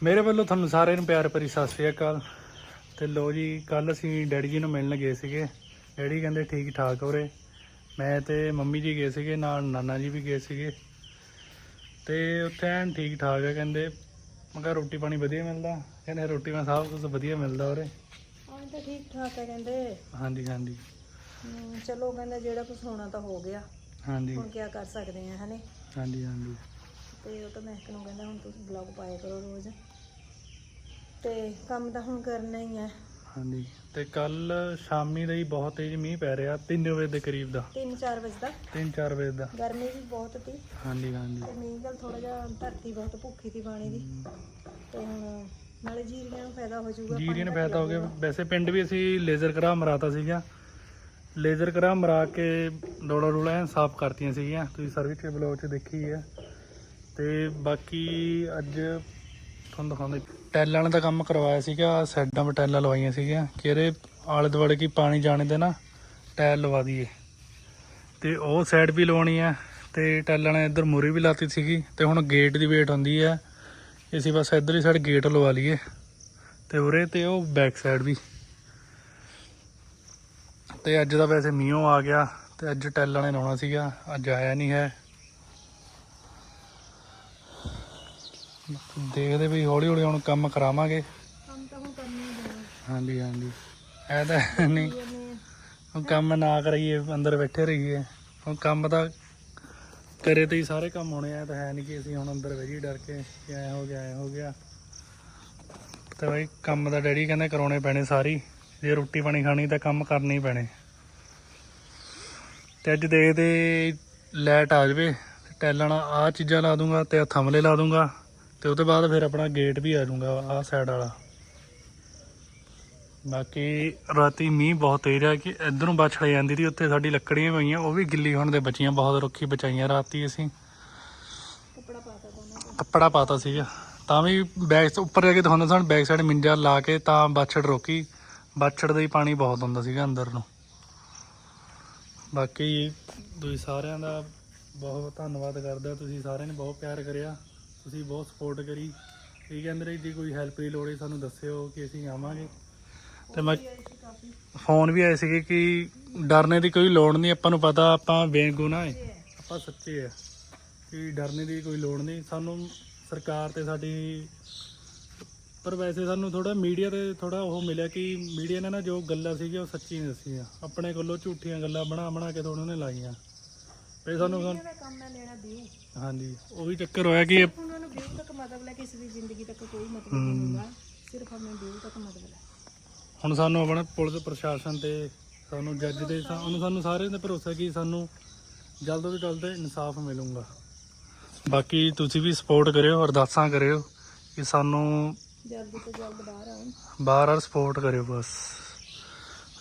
ਮੇਰੇ ਵੱਲੋਂ ਤੁਹਾਨੂੰ ਸਾਰਿਆਂ ਨੂੰ ਪਿਆਰ ਭਰੀ ਸਤਿ ਸ੍ਰੀ ਅਕਾਲ। ਤੇ ਲੋ ਜੀ ਕੱਲ ਅਸੀਂ ਡੈਡੀ ਜੀ ਨੂੰ ਮਿਲਣ ਗਏ ਸੀਗੇ। ਡੈਡੀ ਕਹਿੰਦੇ ਠੀਕ ਠਾਕ ਹੋਰੇ ਮੈਂ ਤੇ ਮੰਮੀ ਜੀ ਗਏ ਸੀਗੇ ਨਾਲ ਨਾਨਾ ਜੀ ਵੀ ਗਏ ਸੀਗੇ। ਤੇ ਉੱਥੇ ਐਨ ਠੀਕ ਠਾਕ ਹੈ ਕਹਿੰਦੇ। ਮੈਂ ਕਿਹਾ ਰੋਟੀ ਪਾਣੀ ਵਧੀਆ ਮਿਲਦਾ? ਕਹਿੰਦੇ ਰੋਟੀ ਪਾਣੀ ਸਭ ਕੁਝ ਵਧੀਆ ਮਿਲਦਾ ਉਰੇ। ਹਾਂ ਤਾਂ ਠੀਕ ਠਾਕ ਹੈ ਕਹਿੰਦੇ। ਹਾਂਜੀ ਹਾਂਜੀ। ਹਮ, ਚਲੋ ਕਹਿੰਦੇ ਜਿਹੜਾ ਕੁਝ ਹੋਣਾ ਤਾਂ ਹੋ ਗਿਆ। ਹਾਂਜੀ। ਹੁਣ ਕੀ ਕਰ ਸਕਦੇ ਆ ਹਨੇ? ਹਾਂਜੀ ਹਾਂਜੀ। ਤੇ ਉਹ ਤਾਂ ਮਹਿਕ ਨੂੰ ਕਹਿੰਦਾ ਹੁਣ ਤੁਸੀਂ ਬਲੌਗ ਪਾਇਆ ਕਰੋ ਰੋਜ਼। ਤੇ ਕੰਮ ਤਾਂ ਹੁਣ ਕਰਨਾ ਹੀ ਹੈ ਹਾਂਜੀ। ਤੇ ਕੱਲ ਸ਼ਾਮੀ ਦਾ ਹੀ ਬਹੁਤ ਤੇਜ਼ ਮੀਂਹ ਪੈ ਰਿਹਾ 3 ਵਜੇ ਦੇ ਕਰੀਬ ਦਾ। 3-4 ਵਜੇ ਦਾ। 3-4 ਵਜੇ ਦਾ। ਗਰਮੀ ਵੀ ਬਹੁਤ ਸੀ। ਹਾਂਜੀ ਹਾਂਜੀ। ਤੇ ਮੀਂਹ ਨਾਲ ਥੋੜਾ ਜਿਹਾ ਧਰਤੀ ਬਹੁਤ ਭੁੱਖੀ ਸੀ ਪਾਣੀ ਦੀ। ਤੇ ਹੁਣ ਨਾਲੇ ਜੀਰੀਆਂ ਨੂੰ ਫਾਇਦਾ ਹੋ ਜਾਊਗਾ ਜੀਰੀਆਂ ਨੂੰ ਫਾਇਦਾ ਹੋ ਗਿਆ। ਵੈਸੇ ਪਿੰਡ ਵੀ ਅਸੀਂ ਲੇਜ਼ਰ ਕਰਾ ਮਰਾਤਾ ਸੀਗਾ ਲੇਜ਼ਰ ਕਰਾ ਮਰਾ ਕੇ ਡੋਲਾ ਐਨ ਸਾਫ਼ ਕਰਤੀਆਂ ਸੀਗੀਆਂ। ਤੁਸੀਂ ਸਰਵਿਸ ਦੇ ਬਲੌਗ 'ਚ ਦੇਖੀ ਹੈ। ਤੇ ਬਾਕੀ ਅੱਜ ਤੁਹਾਨੂੰ ਦਿਖਾਉਂਦੇ। ਟੈਲਾਂ ਵਾਲੇ ਦਾ ਕੰਮ ਕਰਵਾਇਆ ਸੀਗਾ ਸਾਈਡਾਂ 'ਤੇ ਟੈਲਾਂ ਲਵਾਈਆਂ ਸੀਗੀਆਂ, ਕਿ ਇਹਦੇ ਆਲੇ ਦੁਆਲੇ ਕੀ ਪਾਣੀ ਜਾਣੇ ਦੇ ਨਾ, ਟੈਲ ਲਵਾ ਦਈਏ। ਤੇ ਉਹ ਸਾਈਡ ਵੀ ਲਵਾਉਣੀ ਆ, ਤੇ ਟੈਲਾਂ ਨੇ ਇੱਧਰ ਮੂਰੀ ਵੀ ਲਾਤੀ ਸੀਗੀ, ਤੇ ਹੁਣ ਗੇਟ ਦੀ ਵੇਟ ਹੁੰਦੀ ਹੈ ਅਸੀਂ ਬਸ ਇੱਧਰ ਹੀ ਸਾਈਡ ਗੇਟ ਲਵਾ ਲਈਏ, ਤੇ ਉਰੇ ਤੇ ਉਹ ਬੈਕ ਸਾਈਡ ਵੀ। ਤੇ ਅੱਜ ਦਾ ਵੈਸੇ ਮੀਂਹ ਆ ਗਿਆ, ਤੇ ਅੱਜ ਟੈਲਾਂ ਨੇ ਲਾਉਣਾ ਸੀਗਾ, ਅੱਜ ਆਇਆ ਨਹੀਂ ਹੈ। ਦੇਖਦੇ ਵੀ ਹੌਲੀ ਹੌਲੀ ਹੁਣ ਕੰਮ ਕਰਾਵਾਂਗੇ। ਕੰਮ ਤਾਂ ਹੁਣ ਕਰਨਾ ਹੀ ਪੈਣਾ। ਹਾਂਜੀ ਹਾਂਜੀ। ਇਹ ਤਾਂ ਨਹੀਂ। ਹੁਣ ਕੰਮ ਨਾ ਕਰਾਈਏ ਅੰਦਰ ਬੈਠੇ ਰਹੀਏ। ਹੁਣ ਕੰਮ ਤਾਂ ਕਰੇ ਤੇ ਹੀ ਸਾਰੇ ਕੰਮ ਹੋਣੇ ਆ ਤਾਂ ਹੈ ਨਹੀਂ ਕਿ ਅਸੀਂ ਹੁਣ ਅੰਦਰ ਬੈਠੀ ਡਰ ਕੇ ਕਿ ਐ ਹੋ ਗਿਆ ਐ ਹੋ ਗਿਆ। ਤੇ ਬਈ ਕੰਮ ਤਾਂ ਡੈਡੀ ਕਹਿੰਦੇ ਕਰਾਉਣੇ ਪੈਣੇ ਸਾਰੀ। ਜੇ ਰੋਟੀ ਪਾਣੀ ਖਾਣੀ ਤਾਂ ਕੰਮ ਕਰਨੇ ਹੀ ਪੈਣੇ। ਤੇ ਅੱਜ ਦੇਖਦੇ ਲਾਈਟ ਆ ਜਾਵੇ ਟੈਲਾਂ ਨਾਲ ਆਹ ਚੀਜ਼ਾਂ ਲਾ ਦੂੰਗਾ ਤੇ ਥੰਮਲੇ ਲਾ ਦੂੰਗਾ। ਤੇ ਉਹਦੇ ਬਾਅਦ ਫਿਰ ਆਪਣਾ ਗੇਟ ਵੀ ਆ ਜਾਊਗਾ ਆਹ ਸਾਈਡ ਵਾਲਾ। ਬਾਕੀ ਰਾਤੀ ਮੀਂਹ ਬਹੁਤ ਤੇਜ਼ ਆ ਕਿ ਇਧਰੋਂ ਬਛੜ ਜਾਂਦੀ ਸੀ ਉੱਥੇ ਸਾਡੀ ਲੱਕੜੀਆਂ ਪਈਆਂ ਉਹ ਵੀ ਗਿੱਲੀ ਹੋਣ ਦੇ ਬਚੀਆਂ ਬਹੁਤ ਰੁੱਖੀ ਬਚਾਈਆਂ ਰਾਤੀ ਅਸੀਂ। ਕੱਪੜਾ ਪਾਤਾ ਕੱਪੜਾ ਪਾਤਾ ਸੀਗਾ। ਤਾਂ ਵੀ ਬੈਕ ਉੱਪਰ ਜਾ ਕੇ ਦਿਖਾਉਂਦਾ ਸਾਨੂੰ ਬੈਕ ਸਾਈਡ ਮਿੰਜਾ ਲਾ ਕੇ ਤਾਂ ਬਾਛੜ ਰੋਕੀ। ਬਾਛੜ ਦਾ ਹੀ ਪਾਣੀ ਬਹੁਤ ਹੁੰਦਾ ਸੀਗਾ ਅੰਦਰ ਨੂੰ। ਬਾਕੀ ਤੁਸੀਂ ਸਾਰਿਆਂ ਦਾ ਬਹੁਤ ਧੰਨਵਾਦ ਕਰਦਾ ਤੁਸੀਂ ਸਾਰਿਆਂ ਨੇ ਬਹੁਤ ਪਿਆਰ ਕਰਿਆ। ਤੁਸੀਂ ਬਹੁਤ ਸਪੋਰਟ ਕਰੀ। ਇਹ ਕਹਿੰਦੇ ਰਹੇ ਜੇ ਕੋਈ ਹੈਲਪ ਦੀ ਲੋੜ ਹੈ, ਸਾਨੂੰ ਦੱਸਿਓ ਕਿ ਅਸੀਂ ਆਵਾਂਗੇ। ਤੇ ਮੈਂ ਫੋਨ ਵੀ ਆਏ ਸੀਗੇ ਕਿ ਡਰਨੇ ਦੀ ਕੋਈ ਲੋੜ ਨਹੀਂ, ਆਪਾਂ ਨੂੰ ਪਤਾ, ਆਪਾਂ ਬੇਗੁਨਾਹ ਹੈ ਆਪਾਂ ਸੱਚੇ ਆ ਕਿ ਡਰਨੇ ਦੀ ਕੋਈ ਲੋੜ ਨਹੀਂ। ਸਾਨੂੰ ਸਰਕਾਰ ਤੇ ਸਾਡੀ, ਪਰ ਵੈਸੇ ਸਾਨੂੰ ਥੋੜਾ ਮੀਡੀਆ ਤੇ ਥੋੜਾ ਉਹ ਮਿਲਿਆ ਕਿ ਮੀਡੀਆ ਨੇ ਨਾ ਜੋ ਗੱਲਾਂ ਸੀਗੀਆਂ, ਉਹ ਸੱਚੀ ਨਹੀਂ ਦੱਸੀਆਂ। ਆਪਣੇ ਕੋਲੋਂ ਝੂਠੀਆਂ ਗੱਲਾਂ ਬਣਾ ਬਣਾ ਕੇ ਥੋੜਾ ਉਹਨੇ ਲਾਈਆਂ। ਤੇ ਸਾਨੂੰ ਦਾ ਕੰਮ ਹੈ ਲੈਣਾ ਵਿਊ ਹਾਂਜੀ ਉਹ ਵੀ ਚੱਕਰ ਹੋਇਆ ਕਿ ਉਹਨਾਂ ਨੂੰ ਵਿਊ ਤੱਕ ਮਤਲਬ ਹੈ ਕਿਸੇ ਦੀ ਜ਼ਿੰਦਗੀ ਤੱਕ ਕੋਈ ਮਤਲਬ ਨਹੀਂ ਹੁੰਦਾ। ਸਿਰਫ ਆਪਣੇ ਵਿਊ ਤੱਕ ਮਤਲਬ ਹੈ। ਹੁਣ ਸਾਨੂੰ ਆਪਣਾ ਪੁਲਿਸ ਪ੍ਰਸ਼ਾਸਨ ਤੇ ਸਾਨੂੰ ਜੱਜ ਦੇ ਸਾ- ਉਹਨੂੰ ਸਾਨੂੰ ਸਾਰਿਆਂ ਤੇ ਭਰੋਸਾ ਕਿ ਸਾਨੂੰ ਜਲਦ ਤੋਂ ਜਲਦ ਇਨਸਾਫ ਮਿਲੂਗਾ। ਬਾਕੀ ਤੁਸੀਂ ਵੀ ਸਪੋਰਟ ਕਰਿਓ ਅਰਦਾਸਾਂ ਕਰਿਓ ਕਿ ਸਾਨੂੰ ਜਲਦੀ ਤੋਂ ਜਲਦ ਬਾਹਰ ਆਉਣ। ਬਾਰ ਬਾਰ ਸਪੋਰਟ ਕਰਿਓ ਬਸ।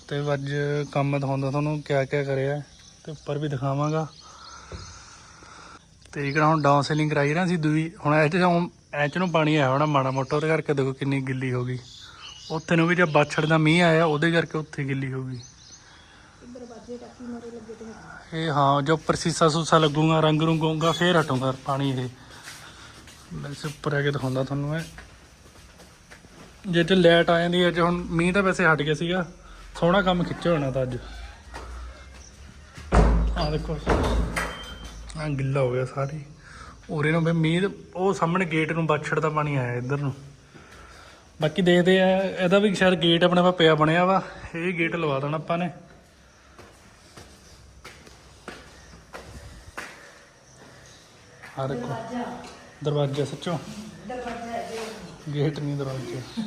ਤੇ ਅੱਜ ਕੰਮ ਦਿਖਾਉਂਦਾ ਤੁਹਾਨੂੰ ਕਿਆ ਕਿਆ ਕਰਿਆ ਤੇ ਉੱਪਰ ਵੀ ਦਿਖਾਵਾਂਗਾ। ਤੇ ਜਿਹੜਾ ਹੁਣ ਡਾਊਨ ਸੀਲਿੰਗ ਕਰਾਈ ਨਾ ਸੀ ਦੂਈ, ਹੁਣ ਇਹ ਚ ਹੁਣ ਇਹ ਨੂੰ ਪਾਣੀ ਆਇਆ ਹੋਣਾ ਮਾੜਾ ਮੋਟਾ, ਉਹਦੇ ਕਰਕੇ ਦੇਖੋ ਕਿੰਨੀ ਗਿੱਲੀ ਹੋ ਗਈ। ਉੱਥੇ ਨੂੰ ਵੀ ਜਦ ਬਾਛੜ ਦਾ ਮੀਂਹ ਆਇਆ, ਉਹਦੇ ਕਰਕੇ ਉੱਥੇ ਗਿੱਲੀ ਹੋ ਗਈ। ਇਹ ਹਾਂ, ਜੋ ਉੱਪਰ ਸੀਸਾ ਸੂਸਾ ਲੱਗੂਗਾ, ਰੰਗ ਰੁੰਗ ਹੋਊਗਾ, ਫੇਰ ਹਟੂਗਾ ਪਾਣੀ ਇਹ। ਵੈਸੇ ਉੱਪਰ ਆ ਕੇ ਦਿਖਾਉਂਦਾ ਤੁਹਾਨੂੰ ਇਹ ਜੇ ਤੇ ਲਾਈਟ ਆ ਜਾਂਦੀ ਅੱਜ ਹੁਣ ਮੀਂਹ ਤਾਂ ਵੈਸੇ ਹਟ ਗਿਆ ਸੀਗਾ। ਸੋਹਣਾ ਕੰਮ ਖਿੱਚਿਆ ਹੋਣਾ ਤਾਂ ਅੱਜ। ਆ ਦੇਖੋ। ਆ ਗਿੱਲਾ ਹੋ ਗਿਆ ਸਾਰੀ। ਉਰੇ ਨੂੰ ਵੀ ਮੀਂਹ ਉਹ ਸਾਹਮਣੇ ਗੇਟ ਨੂੰ ਬਾਛੜ ਦਾ ਪਾਣੀ ਆਇਆ ਇੱਧਰ ਨੂੰ। ਬਾਕੀ ਦੇਖਦੇ ਆ, ਇਹਦਾ ਵੀ ਸ਼ਾਇਦ ਗੇਟ ਆਪਣੇ ਪਾ ਪਿਆ ਬਣਿਆ ਵਾ। ਇਹ ਗੇਟ ਲਵਾ ਦੇਣਾ ਆਪਾਂ ਨੇ। ਆ ਦੇਖੋ, ਦਰਵਾਜ਼ਾ ਸੱਚੋ। ਗੇਟ ਨਹੀਂ ਦਰਵਾਜ਼ਾ।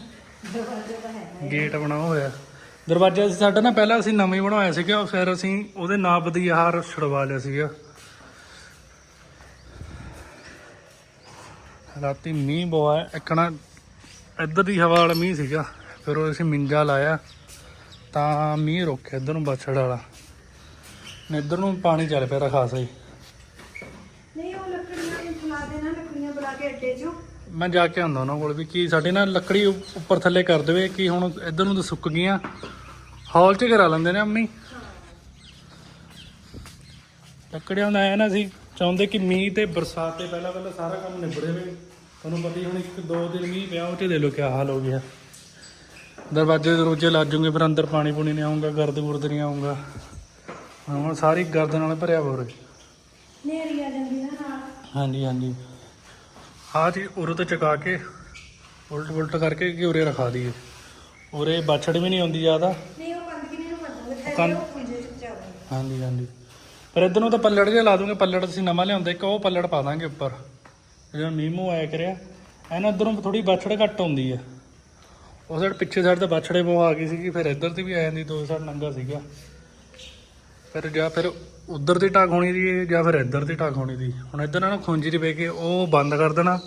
ਗੇਟ ਬਣਾਇਆ ਹੋਇਆ। ਦਰਵਾਜ਼ਾ ਸਾਡਾ ਨਾ ਪਹਿਲਾਂ ਅਸੀਂ ਨਵੇਂ ਬਣਾਇਆ ਸੀਗਾ, ਫਿਰ ਅਸੀਂ ਉਹਦੇ ਨਾਪ ਦੀ ਆਹ ਛੜਵਾ ਲਿਆ ਸੀਗਾ। ਰਾਤੀ ਮੀਂਹ ਬਹੁਤ ਹੈ। ਇੱਕਣਾ ਇੱਧਰ ਦੀ ਹਵਾ ਵਾਲਾ ਮੀਂਹ ਸੀਗਾ ਫਿਰ ਉਹ ਅਸੀਂ ਮਿੰਜਾ ਲਾਇਆ। ਤਾਂ ਮੀਂਹ ਰੋਕਿਆ ਇੱਧਰ ਨੂੰ ਬਛੜ ਵਾਲਾ। ਨੇ ਇੱਧਰ ਨੂੰ ਪਾਣੀ ਚੱਲ ਪਿਆ ਖਾਸਾ ਹੀ। ਨਹੀਂ ਉਹ ਲੱਕੜੀਆਂ ਨੂੰ ਫਲਾ ਦੇਣਾ ਲੱਕੜੀਆਂ ਬੁਲਾ ਕੇ ਅੱਡੇ 'ਚੋਂ। ਮੈਂ ਜਾ ਕੇ ਆਉਂਦਾ ਉਹਨਾਂ ਕੋਲ ਵੀ ਕੀ ਸਾਡੇ ਨਾਲ ਲੱਕੜੀ ਉੱਪਰ ਥੱਲੇ ਕਰ ਦੇਵੇ ਕਿ ਹੁਣ ਇੱਧਰ ਨੂੰ ਤਾਂ ਸੁੱਕ ਗਈਆਂ। ਹਾਲ 'ਚ ਕਰਾ ਲੈਂਦੇ ਨੇ ਅੰਮੀ ਲੱਕੜੀਆਂ ਦਾ ਐ ਨਾ ਸੀ ਚਾਹੁੰਦੇ ਕਿ ਮੀਂਹ ਤੇ ਬਰਸਾਤ ਤੇ ਪਹਿਲਾਂ ਪਹਿਲਾਂ ਸਾਰਾ ਕੰਮ ਨਿਬੜੇ ਵੇ ਤੁਹਾਨੂੰ ਪਤਾ ਹੀ ਹੁਣ ਇੱਕ ਦੋ ਦਿਨ ਮੀਂਹ ਪਿਆ ਉਹ ਤੇ ਦੇ ਲੋ ਕਿਆ ਹਾਲ ਹੋ ਗਿਆ। ਦਰਵਾਜ਼ੇ ਦਰੂਜੇ ਲੱਜ ਜੂਗੇ ਫਿਰ ਅੰਦਰ ਪਾਣੀ ਪੂਣੀ ਨਹੀਂ ਆਉਂਗਾ ਗਰਦ ਗੁਰਦ ਨਹੀਂ ਆਉਂਗਾ ਹੁਣ ਸਾਰੀ ਗਰਦ ਨਾਲ ਭਰਿਆ ਹੋ ਰਿਹਾ ਨੇਰੀ ਆ ਜਾਂਦੀ ਨਾ ਹਾਂਜੀ ਹਾਂਜੀ। ਆਹ ਚੀਜ਼ ਉਰੇ ਤੋਂ ਚਕਾ ਕੇ ਉਲਟ ਉਲਟ ਕਰਕੇ ਕਿ ਉਰੇ ਰਖਾ ਦਈਏ। ਉਰੇ ਬਾਛੜ ਵੀ ਨਹੀਂ ਆਉਂਦੀ ਜ਼ਿਆਦਾ। ਨਹੀਂ ਉਹ ਕੰਦ ਕਿਨੇ ਨੂੰ ਬੰਦਾਂਗੇ ਕੰਧ- ਥੈਲੇ ਉਹ ਪੁੰਜੇ ਚ ਚਾਵਾਂਗੇ ਹਾਂਜੀ ਹਾਂਜੀ। ਪਰ ਇਧਰ ਨੂੰ ਤਾਂ ਪੱਲੜ ਜਿਹਾ ਲਾ ਦੂੰਗੇ ਪੱਲੜ ਅਸੀਂ ਨਵਾਂ ਲਿਆਉਂਦੇ ਇੱਕ ਉਹ ਪੱਲੜ ਪਾ ਦਾਂਗੇ ਉੱਪਰ। ਜਦੋਂ ਮੀਮੋ ਆਇਆ ਕਰਿਆ, ਇਹਨਾਂ ਇਧਰੋਂ ਥੋੜੀ ਬਾਛੜ ਘੱਟ ਆਉਂਦੀ ਹੈ ਉਹ ਸਾਈਡ ਪਿੱਛੇ ਸਾਈਡ ਤੇ ਬਾਛੜੇ ਬਹੁਤ ਆ ਗਈ ਸੀਗੀ, ਫਿਰ ਇੱਧਰ ਤੇ ਵੀ ਆ ਜਾਂਦੀ, ਦੋ ਸਾਈਡ ਨੰਗਾ ਸੀਗਾ। ਫਿਰ ਜਾਂ ਫਿਰ ਉਧਰ ਦੀ ਟਾਕ ਹੋਣੀ ਦੀ, ਜਾਂ ਫਿਰ ਇੱਧਰ ਦੀ ਟਾਕ ਹੋਣੀ ਦੀ। ਹੁਣ ਇੱਧਰ ਨਾਲ ਖੁੰਜੀ ਦੀ ਪੈ ਕੇ ਉਹ ਬੰਦ ਕਰ ਦੇਣਾ।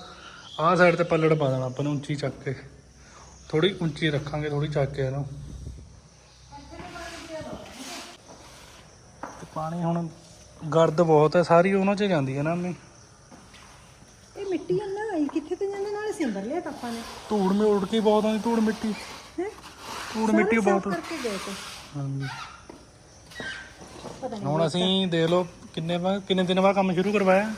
ਆਹ ਸਾਈਡ ਤੇ ਪੱਲੜ ਪਾ ਦੇਣਾ ਆਪਾਂ ਨੂੰ ਉੱਚੀ ਚੱਕ ਕੇ। ਥੋੜੀ ਉੱਚੀ ਰੱਖਾਂਗੇ ਥੋੜੀ ਚੱਕ ਕੇ ਇਹਨੂੰ। ਪਾਣੀ ਹੁਣ ਗਰਦ ਬਹੁਤ ਹੈ ਸਾਰੀ ਉਹਨਾਂ 'ਚ ਜਾਂਦੀ ਹੈ ਨਾ ਅੰਮੀ। ਇਹ ਮਿੱਟੀ ਆ ਨਾ ਇਹ ਕਿੱਥੇ ਤੇ ਜਾਂਦੇ? ਨਾਲ ਸਿੰਬਰ ਲਿਆ ਤਾਂ ਆਪਾਂ ਨੇ। ਧੂੜ ਮੇ ਉੜ ਕੇ ਬਹੁਤ ਆਉਂਦੀ ਧੂੜ ਮਿੱਟੀ। ਹੈ? ਧੂੜ ਮਿੱਟੀ ਬਹੁਤ ਕਰਕੇ ਗਏ ਤੇ। ਹਾਂਜੀ। ਪਤਾ ਨਹੀਂ ਹੁਣ ਅਸੀਂ ਦੇਖ ਲਓ ਕਿੰਨੇ ਬਾਅਦ ਕਿੰਨੇ ਦਿਨ ਬਾਅਦ ਕੰਮ ਸ਼ੁਰੂ ਕਰਵਾਇਆ?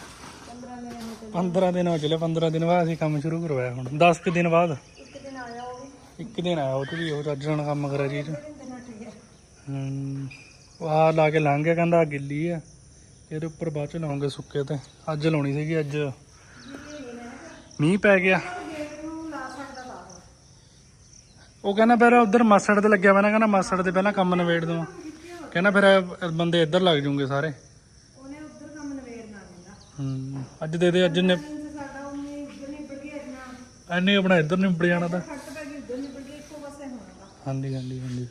15 ਦਿਨਾਂ ਨੂੰ ਤੇ 15 ਦਿਨ ਹੋ ਚਲੇ 15 ਦਿਨ ਬਾਅਦ ਅਸੀਂ ਕੰਮ ਸ਼ੁਰੂ ਕਰਵਾਇਆ ਹੁਣ। 10 ਕੁ ਦਿਨ ਬਾਅਦ। ਇੱਕ ਦਿਨ ਆਇਆ ਉਹ ਇੱਕ ਦਿਨ ਆਇਆ ਉਹ ਤੇ ਵੀ ਉਹ ਚੱਜ ਨਾਲ ਕੰਮ ਕਰਿਆ ਜੀ ਹੂੰ ਆ। ਲਾ ਕੇ ਲੰਘ ਗਿਆ ਕਹਿੰਦਾ ਗਿੱਲੀ ਆ। ਇਹਦੇ ਉੱਪਰ ਬਾਅਦ ਚ ਲਾਉਂਗੇ ਸੁੱਕੇ ਤੇ। ਅੱਜ ਲਾਉਣੀ ਸੀਗੀ ਅੱਜ। ਮੀਂਹ ਪੈ ਗਿਆ। ਦੋ ਉਹ ਕਹਿੰਦਾ ਫਿਰ ਉਧਰ ਮਾਸੜ ਤੇ ਲੱਗਿਆ ਵਾ ਨਾ ਕਹਿੰਦਾ ਮਾਸੜ ਤੇ ਪਹਿਲਾਂ ਕੰਮ ਨਵੇੜ ਦਵਾਂ। ਕਹਿੰਦਾ ਫਿਰ ਬੰਦੇ ਇੱਧਰ ਲੱਗ ਜੂਗੇ ਸਾਰੇ। ਉਹਨੇ ਉੱਧਰ ਕੰਮ ਨਵੇੜਨਾ ਦਿੰਦਾ ਹੂੰ ਅੱਜ ਦੇ ਦੇ ਅੱਜ ਨੇ ਐਨੇ ਆਪਣਾ ਇੱਧਰ ਨਿਬੜ ਜਾਣਾ ਤਾਂ। ਹਾਂਜੀ ਹਾਂਜੀ ਹਾਂਜੀ।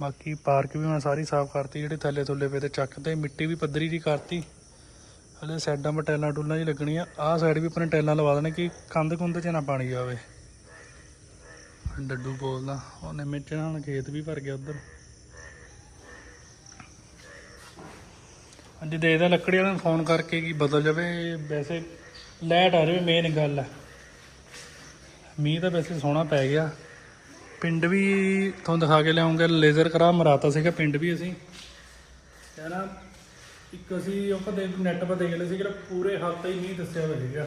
ਬਾਕੀ ਪਾਰਕ ਵੀ ਮੈਂ ਸਾਰੀ ਸਾਫ਼ ਕਰਤੀ ਜਿਹੜੇ ਥੱਲੇ ਥੁੱਲੇ ਪਏ ਤੇ ਚੱਕ ਤੇ ਮਿੱਟੀ ਵੀ ਪੱਧਰੀ ਦੀ ਕਰਤੀ। ਹਲੇ ਸਾਈਡਾਂ 'ਤੇ ਟੈਲਾਂ ਟੂਲਾਂ ਜੀ ਲੱਗਣੀਆਂ, ਆਹ ਸਾਈਡ ਵੀ ਆਪਣੇ ਟੈਲਾਂ ਲਵਾ ਦੇਣੇ ਕਿ ਕੰਧ ਕੁੰਧ 'ਚ ਨਾ ਪਾਣੀ ਜਾਵੇ ਡੱਡੂ ਬੋਲਦਾ, ਉਹਨੇ ਮਿੱਚ ਨਾਲ ਖੇਤ ਵੀ ਭਰ ਗਿਆ ਉਧਰ। ਅੱਜ ਦੇਖਦਾ ਲੱਕੜੀ ਵਾਲਿਆਂ ਨੂੰ ਫੋਨ ਕਰਕੇ ਕੀ ਬਦਲ ਜਾਵੇ, ਵੈਸੇ ਲੈਟ ਆ ਜਾਵੇ ਮੇਨ ਗੱਲ ਹੈ ਮੀਂਹ ਤਾਂ ਵੈਸੇ ਸੋਹਣਾ ਪੈ ਗਿਆ। ਪਿੰਡ ਵੀ ਤੁਹਾਨੂੰ ਦਿਖਾ ਕੇ ਲਿਆਉਂਗੇ ਲੇਜ਼ਰ ਕਰਾ ਮਰਾਤਾ ਸੀਗਾ, ਪਿੰਡ ਵੀ ਅਸੀਂ। ਹੈ ਇੱਕ ਅਸੀਂ ਉਹ ਕਦੇ ਨੈਟ 'ਤੇ ਦੇਖ ਲਏ ਸੀ ਕਿ ਪੂਰੇ ਹਫ਼ਤੇ ਹੀ ਨਹੀਂ ਦੱਸਿਆ ਹੋਇਆ ਸੀਗਾ।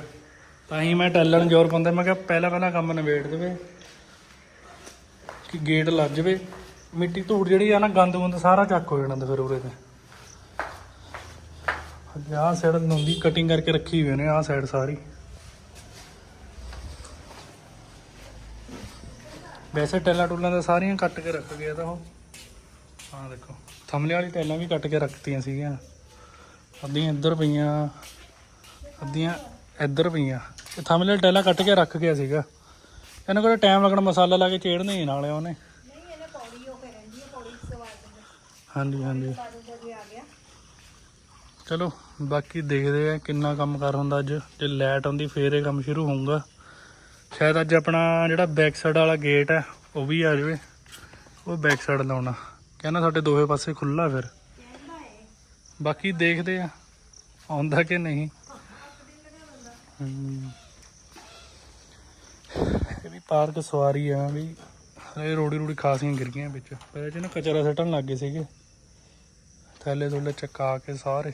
ਤਾਂ ਹੀ ਮੈਂ ਟੈਲਣ ਜ਼ੋਰ ਪਾਉਂਦਾ, ਮੈਂ ਕਿਹਾ ਪਹਿਲਾਂ ਪਹਿਲਾਂ ਕੰਮ ਨਿਬੇੜ ਦੇਵੇ, ਕਿ ਗੇਟ ਲੱਗ ਜਾਵੇ। ਮਿੱਟੀ ਧੂੜ ਜਿਹੜੀ ਆ ਨਾ, ਗੰਦ ਗੁੰਦ ਸਾਰਾ ਚੱਕ ਹੋ ਜਾਣਾ ਤੇ ਫਿਰ ਉਰੇ ਤੇ। ਆਹ ਸਾਈਡ ਨੁੰਦੀ ਕਟਿੰਗ ਕਰਕੇ ਰੱਖੀ ਹੋਈ ਨੇ ਆਹ ਸਾਈਡ ਸਾਰੀ। ਵੈਸੇ ਟੈਲਾਂ ਟੂਲਾਂ ਤਾਂ ਸਾਰੀਆਂ ਕੱਟ ਕੇ ਰੱਖ ਗਿਆ ਤਾਂ ਉਹ। ਆਹ ਦੇਖੋ ਥਮਲੇ ਵਾਲੀ ਟੈਲਾਂ ਵੀ ਕੱਟ ਕੇ ਰੱਖਤੀਆਂ ਸੀਗੀਆਂ। ਅੱਧੀਆਂ ਇੱਧਰ ਪਈਆਂ ਅੱਧੀਆਂ ਇੱਧਰ ਪਈਆਂ। ਇਹ ਥਮਲੇ ਵਾਲੀ ਟੈਲਾਂ ਕੱਟ ਕੇ ਰੱਖ ਗਿਆ ਸੀਗਾ। ਇਹਨਾਂ ਕੋਲ ਟਾਈਮ ਲੱਗਣਾ ਮਸਾਲਾ ਲਾ ਕੇ ਚੇੜਨੇ ਹੀ ਨਾਲੇ ਉਹਨੇ। ਨਹੀਂ ਇਹਨੇ ਪੌੜੀ ਉਹ ਰਹਿੰਦੀ ਹੈ ਪੌੜੀ ਸਵਾਰ ਦਿੰਦਾ। ਹਾਂਜੀ ਹਾਂਜੀ। ਚਲੋ ਬਾਕੀ ਦੇਖਦੇ ਆ ਕਿੰਨਾ ਕੰਮ ਕਰ ਹੁੰਦਾ ਅੱਜ। ਜੇ ਲਾਈਟ ਆਉਂਦੀ ਫੇਰ ਇਹ ਕੰਮ ਸ਼ੁਰੂ ਹੋਊਗਾ। ਸ਼ਾਇਦ ਅੱਜ ਆਪਣਾ ਜਿਹੜਾ ਬੈਕ ਸਾਈਡ ਵਾਲਾ ਗੇਟ ਹੈ ਉਹ ਵੀ ਆ ਜਾਵੇ। ਉਹ ਬੈਕ ਸਾਈਡ ਲਾਉਣਾ। ਕਹਿੰਦਾ ਸਾਡੇ ਦੋਵੇਂ ਪਾਸੇ ਖੁੱਲਾ ਫਿਰ। ਬਾਕੀ ਦੇਖਦੇ ਆ, ਆਉਂਦਾ ਕਿ ਨਹੀਂ। ਇਹ ਵੀ ਪਾਰਕ ਸਵਾਰੀ ਆ ਵੀ ਇਹ ਰੋੜੀ ਰੋੜੀ ਖਾਸੀਆਂ ਗਿਰ ਗਈਆਂ ਵਿੱਚ। ਪਰ ਇਹ ਨਾ ਕਚਰਾ ਸੱਟਣ ਲੱਗ ਗਏ ਸੀਗੇ। ਥੈਲੇ ਥੁੱਲੇ ਚੱਕਾ ਕੇ ਸਾਰੇ।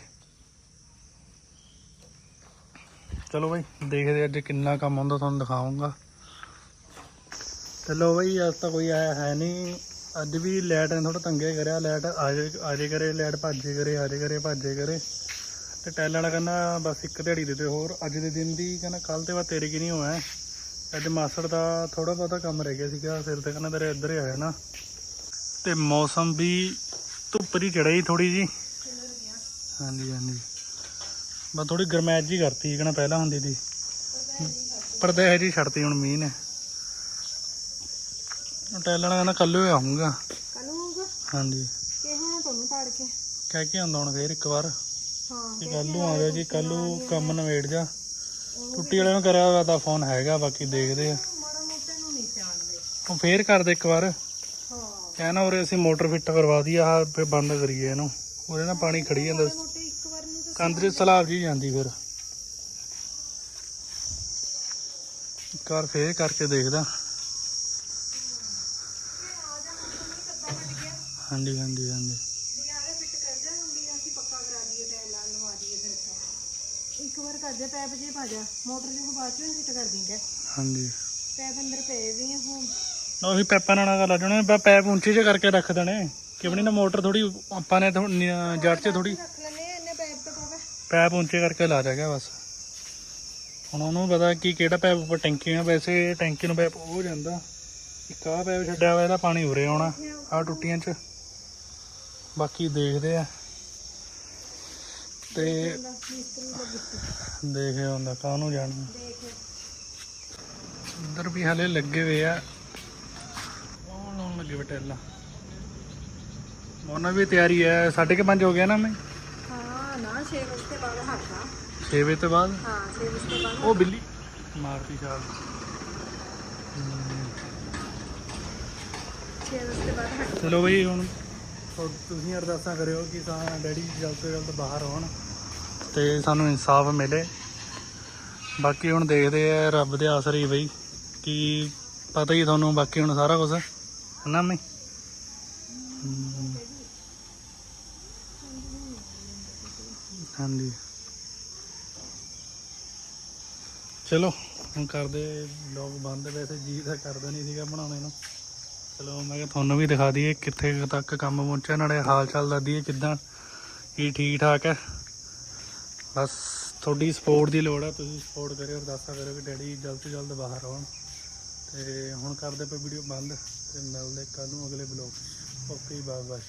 ਚਲੋ ਬਈ, ਦੇਖਦੇ ਅੱਜ ਕਿੰਨਾ ਕੰਮ ਹੁੰਦਾ, ਤੁਹਾਨੂੰ ਦਿਖਾਉਂਗਾ। ਚਲੋ ਬਈ, ਅੱਜ ਤਾਂ ਕੋਈ ਆਇਆ ਹੈ ਨਹੀਂ। ਅੱਜ ਵੀ ਲਾਈਟ ਨੇ ਥੋੜਾ ਤੰਗੇ ਕਰਿਆ, ਲਾਈਟ ਆ ਜੇ ਆ ਜੇ ਕਰੇ, ਲਾਈਟ ਭੱਜੇ ਕਰੇ, ਆ ਜੇ ਕਰੇ, ਭੱਜੇ ਕਰੇ। ਤੇ ਟੈਲ ਵਾਲਾ ਕਹਿੰਦਾ ਬਸ ਇੱਕ ਦਿਹਾੜੀ ਦੇ ਦੇ ਹੋਰ ਅੱਜ ਦੇ ਦਿਨ ਦੀ ਕਹਿੰਦਾ ਕੱਲ ਤੇ ਬਾਅਦ ਤੇਰੇ ਕੀ ਨਹੀਂ ਹੋਇਆ ਅੱਜ ਮਾਸੜ ਦਾ ਥੋੜਾ ਬਹੁਤਾ ਕੰਮ ਰਹਿ ਗਿਆ ਸੀਗਾ ਫਿਰ ਤੇ ਕਹਿੰਦਾ ਤੇਰੇ ਇੱਧਰ ਹੀ ਆਇਆ ਨਾ ਤੇ ਮੌਸਮ ਵੀ ਧੁੱਪ ਦੀ ਚੜਾਈ ਥੋੜੀ ਜੀ ਹਾਂਜੀ ਹਾਂਜੀ। ਬਸ ਥੋੜੀ ਗਰਮੈਸ਼ ਜੀ ਕਰਤੀ ਕਹਿੰਦਾ ਪਹਿਲਾਂ ਹੁੰਦੀ ਦੀ ਪਰਦੇ ਹੈ ਜੀ ਛੱਡਤੀ ਹੁਣ ਮੀਂਹ ਨੇ। ਟੈਲ ਵਾਲਾ ਕਹਿੰਦਾ ਕੱਲ ਹੀ ਆਉਂਗਾ ਕੱਲ ਹੋਊਗਾ? ਹਾਂਜੀ। ਕਿ ਹੁਣ ਤੁਹਾਨੂੰ ਤਾੜ ਕੇ? ਕਹਿ ਕੇ ਆਉਂਦਾ ਹੁਣ ਫੇਰ ਇੱਕ ਵਾਰ। ਹਾਂ ਕਿ ਕੱਲ ਨੂੰ ਆ ਗਿਆ ਜੀ ਕੱਲ ਨੂੰ ਕੰਮ ਨਵੇੜ ਜਾ। ਟੁੱਟੀ ਵਾਲੇ ਨੂੰ ਕਰਿਆ ਹੋਇਆ ਤਾਂ ਫੋਨ ਹੈਗਾ ਬਾਕੀ ਦੇਖਦੇ ਆ। ਮਾੜਾ ਮੋਟੇ ਨੂੰ ਨਹੀਂ ਸਿਆਣਦੇ ਉਹ ਫੇਰ ਕਰ ਦੇ ਇੱਕ ਵਾਰ। ਹਾਂ। ਕਹਿਣਾ ਉਰੇ ਅਸੀਂ ਮੋਟਰ ਫਿੱਟ ਕਰਵਾ ਆਹ ਫੇਰ ਬੰਦ ਕਰੀਏ ਇਹਨੂੰ। ਉਹਦੇ ਨਾਲ ਪਾਣੀ ਖੜੀ ਜਾਂਦਾ। ਨੂੰ ਕੰਧ ਦੇ ਸਲਾਬ ਜੀ ਜਾਂਦੀ ਫਿਰ। ਇੱਕ ਵਾਰ ਫੇਰ ਕਰਕੇ ਦੇਖਦਾ। ਹਾਂਜੀ ਹਾਂਜੀ ਹਾਂਜੀ। ਵੀ ਆਲੇ ਫਿੱਟ ਕਰ ਜਾ ਹੁੰਦੀ ਅਸੀਂ ਪੱਕਾ ਕਰਾ ਦਈਏ ਟਾਇਲਾਂ ਲਵਾ ਦਈਏ ਫਿਰ ਤਾਂ। ਇੱਕ ਵਾਰ ਕਰਦੇ ਪੈਪ ਜੇ ਪਾ ਜਾ। ਮੋਟਰ ਜਿਹਨੂੰ ਬਾਅਦ ਚੋਂ ਫਿੱਟ ਕਰ ਦਿੰਗੇ ਹਾਂਜੀ। ਪੈਪ ਅੰਦਰ ਪਏ ਵੀ ਆ ਹੁਣ। ਉਹੀ ਪੈਪਾਂ ਨਾਲ ਗੱਲ ਜਣਾ ਬਾ ਪੈਪ ਉੱਚੇ ਜੇ ਕਰਕੇ ਰੱਖ ਦੇਣੇ। ਕਿ ਆਪਣੀ ਨਾ ਮੋਟਰ ਥੋੜੀ ਆਪਾਂ ਨੇ ਜੜ 'ਚ ਥੋੜੀ ਰੱਖ ਲੈਨੇ ਆ ਇਹਨੇ ਪੈਪ ਤਾਂ ਪਾਵੇ। ਪੈਪ ਉੱਚੇ ਕਰਕੇ ਲਾ ਜਾਗਾ ਬਸ। ਹੁਣ ਉਹਨੂੰ ਪਤਾ ਕਿ ਕਿਹੜਾ ਪੈਪ ਉੱਪਰ ਟੈਂਕੀ ਆ ਵੈਸੇ ਟੈਂਕੀ ਨੂੰ ਪੈਪ ਉਹ ਜਾਂਦਾ। ਇੱਕ ਆਹ ਪੈਪ ਛੱਡਿਆ ਹੋਇਆ ਇਹਦਾ ਪਾਣੀ ਉਰੇ ਆਉਣਾ ਆਹ ਟੁੱਟੀਆਂ 'ਚ। ਬਾਕੀ ਦੇਖਦੇ ਆ। ਤੇ ਦੇਖੇ ਹੁੰਦਾ ਕਾਹਨੂੰ ਜਾਣਾ। ਉਧਰ ਵੀ ਹਲੇ ਲੱਗੇ ਹੋਏ ਆ। ਉਹ ਲਾਉਣ ਲੱਗੇ ਬਟੈਲਾ ਉਹਨਾਂ ਵੀ ਤਿਆਰੀ ਹੈ 5:30 ਹੋ ਗਿਆ ਨਾ ਮੈਂ? ਹਾਂ ਨਾ 6 ਵਜੇ ਤੋਂ ਬਾਅਦ ਹਟਦਾ 6 ਵਜੇ ਤੋਂ ਬਾਅਦ? ਹਾਂ 6 ਵਜੇ ਤੋਂ ਬਾਅਦ ਉਹ ਬਿੱਲੀ। ਮਾਰਤੀ ਛਾਲ। 6 ਵਜੇ ਤੋਂ ਬਾਅਦ ਹਟ ਚਲੋ ਬਈ ਹੁਣ ਤੁ- ਤੁਸੀਂ ਅਰਦਾਸਾਂ ਕਰਿਓ ਕਿ ਸਾ ਡੈਡੀ ਜਲਦ ਤੋਂ ਜਲਦ ਬਾਹਰ ਆਉਣ ਤੇ ਸਾਨੂੰ ਇਨਸਾਫ ਮਿਲੇ। ਬਾਕੀ ਹੁਣ ਦੇਖਦੇ ਆ ਰੱਬ ਦੇ ਆਸਰੇ ਹੀ ਬਈ, ਕਿ ਪਤਾ ਹੀ ਤੁਹਾਨੂੰ ਬਾਕੀ ਹੁਣ ਸਾਰਾ ਕੁਝ ਹਨਾ ਮੈਂ ਹਾਂਜੀ। ਚਲੋ, ਹੁਣ ਕਰਦੇ ਲੋਕ ਬੰਦ। ਵੈਸੇ ਜੀ ਤਾਂ ਕਰਦਾ ਨਹੀਂ ਸੀਗਾ ਬਣਾਉਣੇ ਨੂੰ। ਚਲੋ ਮੈਂ ਕਿਹਾ ਤੁਹਾਨੂੰ ਵੀ ਦਿਖਾ ਦਈਏ ਕਿੱਥੇ ਤੱਕ ਕੰਮ ਪਹੁੰਚਿਆ, ਨਾਲੇ ਹਾਲ ਚਾਲ ਦੱਸ ਦਈਏ ਕਿੱਦਾਂ ਕੀ ਠੀਕ ਠਾਕ ਹੈ। ਬਸ ਤੁਹਾਡੀ ਸਪੋਰਟ ਦੀ ਲੋੜ ਹੈ, ਤੁਸੀਂ ਸਪੋਰਟ ਕਰਿਓ, ਅਰਦਾਸਾਂ ਕਰਿਓ ਕਿ ਡੈਡੀ ਜਲਦ ਤੋਂ ਜਲਦ ਬਾਹਰ ਆਉਣ। ਤੇ ਹੁਣ ਕਰਦੇ ਪਏ ਵੀਡੀਓ ਬੰਦ, ਤੇ ਮਿਲਦੇ ਕੱਲ ਨੂੰ ਅਗਲੇ ਬਲੌਗ ਓਕੇ ਬਾਏ ਬਾਏ